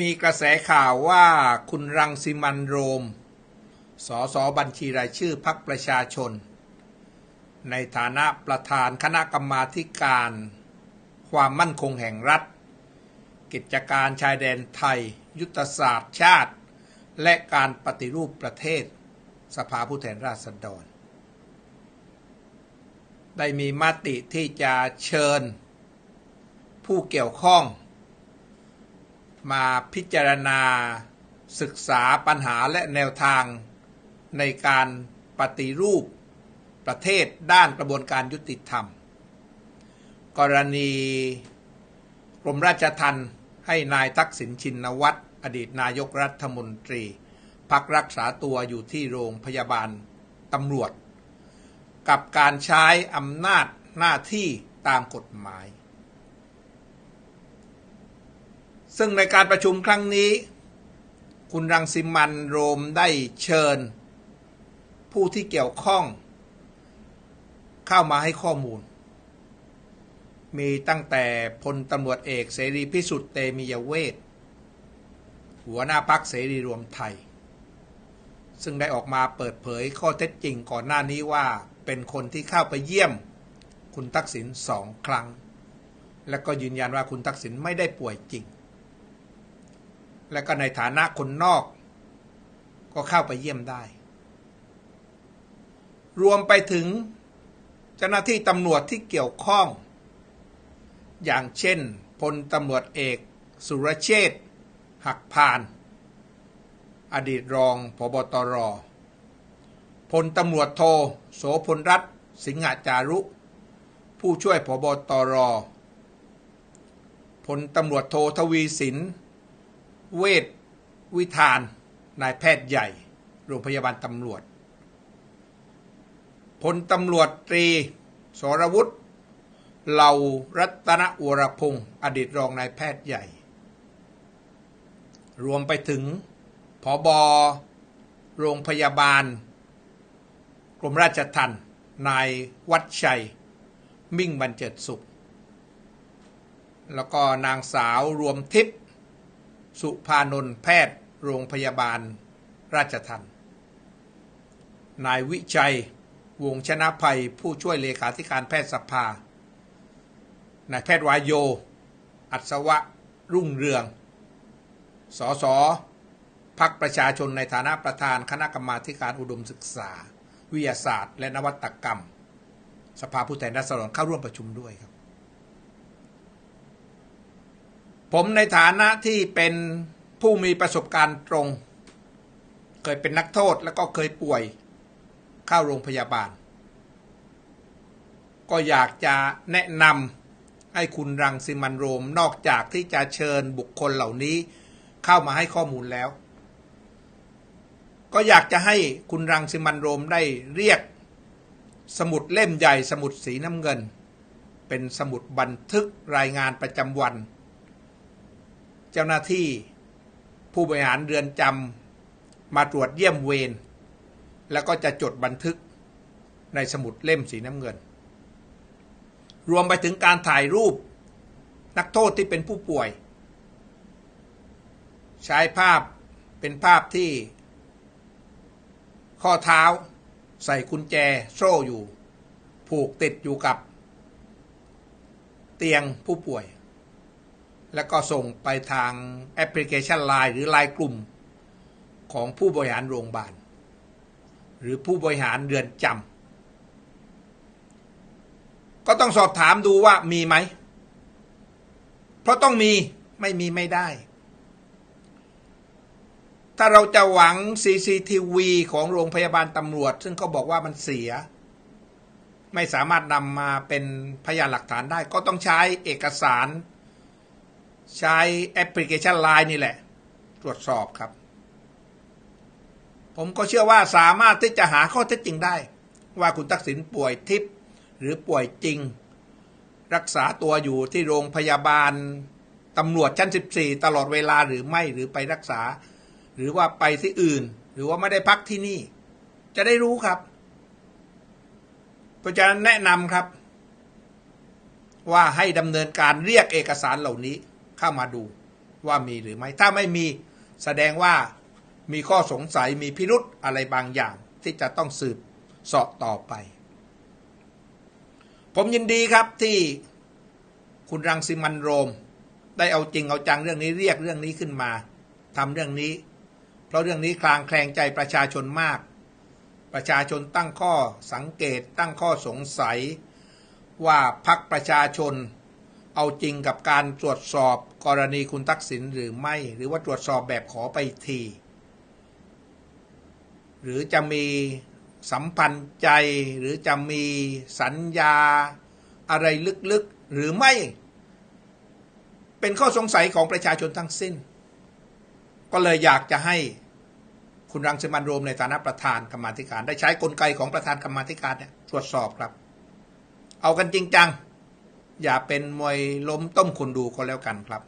มีกระแสข่าวว่าคุณรังสิมันโรม สสบัญชีรายชื่อพักประชาชน ในฐานะประธานคณะกรรมาการ ความมั่นคงแห่งรัฐ กิจการชายแดนไทย ยุทธศาสตร์ชาติ และการปฏิรูปประเทศ สภาผู้แทนราษฎร ได้มีมติที่จะเชิญ ผู้เกี่ยวข้อง มาพิจารณา ศึกษาปัญหาและแนวทาง ในการปฏิรูปประเทศด้านกระบวนการยุติธรรม กรณีกรมราชทัณฑ์ให้นายทักษิณชินวัตรอดีตนายกรัฐมนตรี พักรักษาตัวอยู่ที่โรงพยาบาลตำรวจ กับการใช้อำนาจหน้าที่ตามกฎหมาย ซึ่งในการประชุมครั้งนี้ คุณรังสิมันโรมได้เชิญ ผู้ที่เกี่ยวข้อง เข้ามาให้ข้อมูล มีตั้งแต่พลตำรวจเอกเสรีพิสุทธิ์เตมียเวทหัวหน้าพักเสรีรวมไทย ซึ่งได้ออกมาเปิดเผยข้อเท็จจริงก่อนหน้านี้ว่าเป็นคนที่เข้าไปเยี่ยม คุณทักษิณสองครั้ง และก็ยืนยันว่าคุณทักษิณไม่ได้ป่วยจริง และก็ในฐานะคนนอก ก็เข้าไปเยี่ยมได้ รวมไปถึงเจ้าหน้าที่ตำรวจที่เกี่ยวข้อง อย่างเช่นพลตำรวจเอก สุรเชษฐหักพาน อดีตรองพบตรพลตำรวจโทโสพลรัตนสิงหาจารุ ผู้ช่วยพบตรพลตำรวจโททวีสิน เวทวิธานนายแพทย์ใหญ่ โรงพยาบาลตำรวจพลตำรวจตรีสรวุฒิเหล่ารัตนวรพงศ์อดีตรองนายแพทย์ใหญ่ รวมไปถึงผอบอโรงพยาบาล กรมราชทัณฑ์นายวัดชัย มิ่งบรรเจิดสุข แล้วก็นางสาวรวมทิพย์ สุภานนท์แพทย์ โรงพยาบาล ราชทัณฑ์นายวิชัยวงชนะภัยผู้ช่วยเลขาธิการแพทยสภานายแพทย์วายโย อัศวะ รุ่งเรือง สสพักประชาชนในฐานะประธานคณะกรรมาการอุดมศึกษา วิทยาศาสตร์ และนวัตกรรม สภาผู้แทนราษฎรเข้าร่วมประชุมด้วยครับ ผมในฐานะที่เป็นผู้มีประสบการณ์ตรง เคยเป็นนักโทษแล้วก็เคยป่วยเข้าโรงพยาบาล ก็อยากจะแนะนำให้คุณรังสิมันโรมนอกจากที่จะเชิญบุคคลเหล่านี้เข้ามาให้ข้อมูลแล้ว ก็อยากจะให้คุณรังสิมันโรมได้เรียกสมุดเล่มใหญ่สมุดสีน้ำเงิน เป็นสมุดบันทึกรายงานประจำวัน เจ้าหน้าที่ผู้บริหารเรือนจำมาตรวจเยี่ยมเวรแล้วก็จะจดบันทึกในสมุดเล่มสีน้ำเงิน รวมไปถึงการถ่ายรูปนักโทษที่เป็นผู้ป่วย ใช้ภาพเป็นภาพที่ ข้อเท้าใส่กุญแจโซ่อยู่ ผูกติดอยู่กับ เตียงผู้ป่วย แล้วก็ส่งไปทางแอปพลิเคชันไลน์หรือไลน์กลุ่ม ของผู้บริหารโรงพยาบาล หรือผู้บริหารเรือนจำก็ต้องสอบถามดูว่ามีไหม เพราะต้องมีไม่มีไม่ได้ ถ้าเราจะหวัง CCTV ของโรงพยาบาลตำรวจ ซึ่งเขาบอกว่ามันเสีย ไม่สามารถนำมาเป็นพยานหลักฐานได้ ก็ต้องใช้เอกสาร ใช้แอปพลิเคชันไลน์นี่แหละ ตรวจสอบครับ ผมก็เชื่อว่าสามารถที่จะหาข้อเท็จจริงได้ ว่าคุณทักษิณป่วยทิพย์หรือป่วยจริง รักษาตัวอยู่ที่โรงพยาบาลตำรวจชั้น 14 ตลอดเวลาหรือไม่หรือไปรักษา หรือว่าไปที่อื่น หรือว่าไม่ได้พักที่นี่ จะได้รู้ครับเพราะฉะนั้นแนะนำครับ ว่าให้ดำเนินการเรียกเอกสารเหล่านี้ เข้ามาดูว่ามีหรือไม่ ถ้าไม่มีแสดงว่ามีข้อสงสัยมีพิรุษอะไรบางอย่างที่จะต้องสืบสาะต่อไป ผมยินดีครับที่คุณรังสิมันโรม ได้เอาจริงเอาจังเรื่องนี้เรียกเรื่องนี้ขึ้นมาทำเรื่องนี้ เพราะเรื่องนี้คลางแคลงใจประชาชนมาก ประชาชนตั้งข้อสังเกตตั้งข้อสงสัยว่าพักประชาชน เอาจริงกับการตรวจสอบกรณีคุณทักษิณหรือไม่ หรือว่าตรวจสอบแบบขอไปที หรือจะมีสัมพันธ์ใจ หรือจะมีสัญญาอะไรลึกๆหรือไม่ เป็นข้อสงสัยของประชาชนทั้งสิ้น ก็เลยอยากจะให้คุณรังสิมันโรมในฐานะประธานกรรมธิการ ได้ใช้กลไกของประธานกรรมธิการเนี่ยตรวจสอบครับ เอากันจริงจัง อย่าเป็นมวยล้มต้มคนดูก็แล้วกันครับ